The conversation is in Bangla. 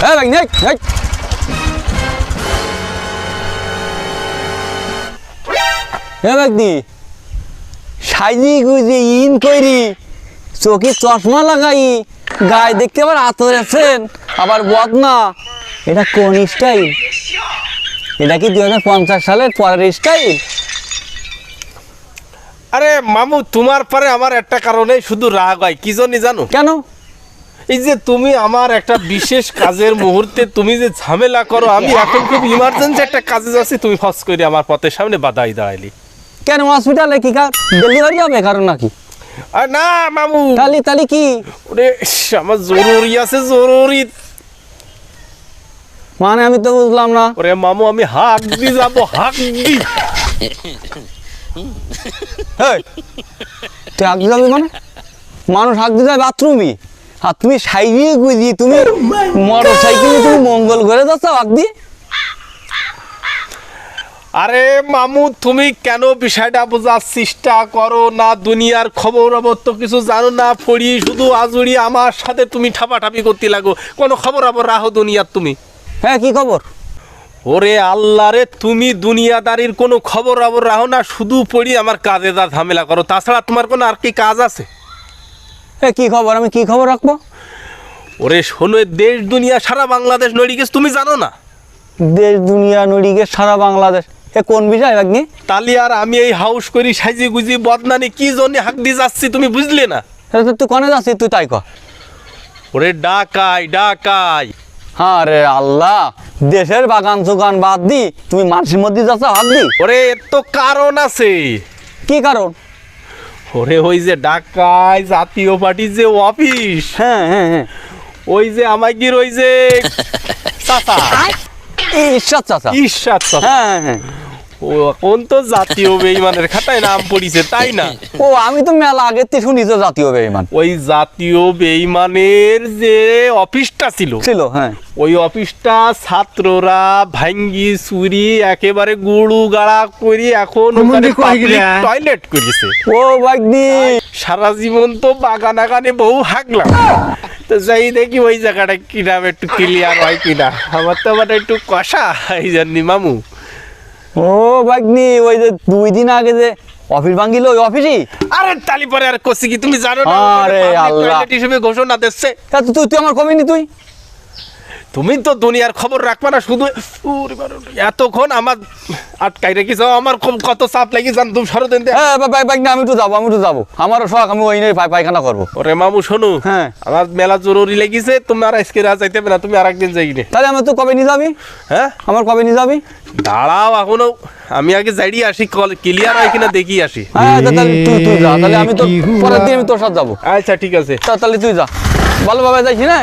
হ্যাঁ ভাই নেই নেই হ্যাঁ ভাগ্নি সাইজি গুজি ইন কইরি চোখে চশমা লাগাই গায়ে দেখতে আবার আতর আছেন আবার বদনা এটা কোন স্টাইল এটা কি দুই হাজার পঞ্চাশ সালের পরের স্টাইল আরে মামু তোমার পরে আমার একটা কারণে শুধু রাগ হয়। কি জন্য জানো? কেন? এই যে তুমি আমার একটা বিশেষ কাজের মুহূর্তে তুমি যে ঝামেলা করো আমি এখন খুব ইমার্জেন্সি একটা কাজে যাচ্ছি তুমি ফস করে আমার পথের সামনে বাধাই দাঁড়াইলি কেন হসপিটালে কি ডেলিভারি হবে কারণ নাকি? আর না মামু। তালি তালি কি? ওরে আমার জরুরি আছে জরুরি। মানে আমি তো বুঝলাম না। ওরে মামু আমি হাক দি যাব হাক দি তুই হাঁক দিতে যাবি মানে? মানুষ হাঁক দিতে যায় বাথরুমই আর তুমি সাইজিয়ে গুজিয়ে তুমি মোটর সাইকেলে তুমি মঙ্গল করে যাচ্ছ দিয়ে আরে মামু তুমি কেন বিষয়টা বোঝার চেষ্টা করো না? দুনিয়ার খবর খবর তো কিছু জানো না। পড়ি শুধু আজুড়ি আমার সাথে তুমি ঠাপাঠাপি করতে লাগো। কোনো খবর আবার রাহো দুনিয়ার তুমি। হ্যাঁ কি খবর? ওরে আল্লাহ রে তুমি দুনিয়াদারির কোনো খবর আবর রাহো না। শুধু পড়ি আমার কাজে যা ঝামেলা করো। তাছাড়া তোমার কোনো আর কি কাজ আছে? হ্যাঁ কি খবর? আমি কি খবর রাখব? ওরে শোনো দেশ দুনিয়া সারা বাংলাদেশ নড়ি গেছে তুমি জানো না? দেশ দুনিয়া নড়িগে সারা বাংলাদেশ। এ কোন বিষয় ভাগ্নি? তালি আর আমি এই হাউস করি সাইজি গুজি বদনানি কি জন্য হাক দিয়ে যাচ্ছি তুমি বুঝলে না? তো তুই কনে যাচ্ছিস? তুই তাই কর। ওরে ডাকাই ডাকাই। হ্যাঁ রে আল্লাহ দেশের বাগান চোগান বাদ দি তুমি মানুষের মধ্যে যাচ্ছ হাত দি ওরে এর তো কারণ আছে। কি কারণ? ওরে ওই যে ডাকাই জাতীয় পার্টির যে অফিস। হ্যাঁ হ্যাঁ হ্যাঁ। ওই যে আমাগির ওই যে চাচা। ঈশ্বর চাচা। ঈশ্বর চাচা। হ্যাঁ হ্যাঁ। ও এখন তো জাতীয় বেইমানের খাতায় নাম পড়িছে তাই না? ও আমি তো মেলা আগের থেকে শুনি তো জাতীয় বেইমান। ওই জাতীয় বেইমানের যে অফিসটা ছিল ছিল হ্যাঁ। ওই অফিসটা ছাত্ররা ভাঙ্গি চুরি একেবারে গুড়ু গাড়া করি এখন টয়লেট করেছে। ও ভাগ্নি সারা জীবন তো বাগান আগানে বহু হাঁকলাম তো যাই দেখি ওই জায়গাটা কিনা একটু ক্লিয়ার হয় কিনা। আমার তো আবার একটু কষা এই জন্য মামু। ও ভাগ্নি ওই যে দুই দিন আগে যে অফিস ভাঙ্গিল ওই অফিসই? আরে তালি পরে আর করছি কি তুমি জানো না? আরে আল্লাহ। হিসেবে ঘোষণা দিচ্ছে। তা তুই তুই আমার কমিনি তুই? তুমি তো দুনিয়ার খবর রাখবা না শুধু এতক্ষণ আমার আটকাই রেখেছ আমার খুব কত চাপ লাগি জান তুমি সরো দেন দে। হ্যাঁ ভাগ্নি আমি তো যাব আমি তো যাব। আমারও শখ আমি ওই নিয়ে পায়খানা করব। ওরে মামু শোনো হ্যাঁ। আমার মেলা জরুরি লেগেছে তুমি আর আজকে রাত যাইতে হবে না তুমি আর একদিন যাই তাহলে আমার তো কবে নিয়ে যাবি? হ্যাঁ? আমার কবে নিয়ে যাবি? দাঁড়াও এখনও আমি আগে যাইডি আসি ক্লিয়ার হয় কিনা দেখি আসি। হ্যাঁ তাহলে তুই তুই যা তাহলে আমি তো পরের দিন আমি তোর সাথে যাব। আচ্ছা ঠিক আছে। তা তাহলে তুই যা। ভালোভাবে যাইছি না?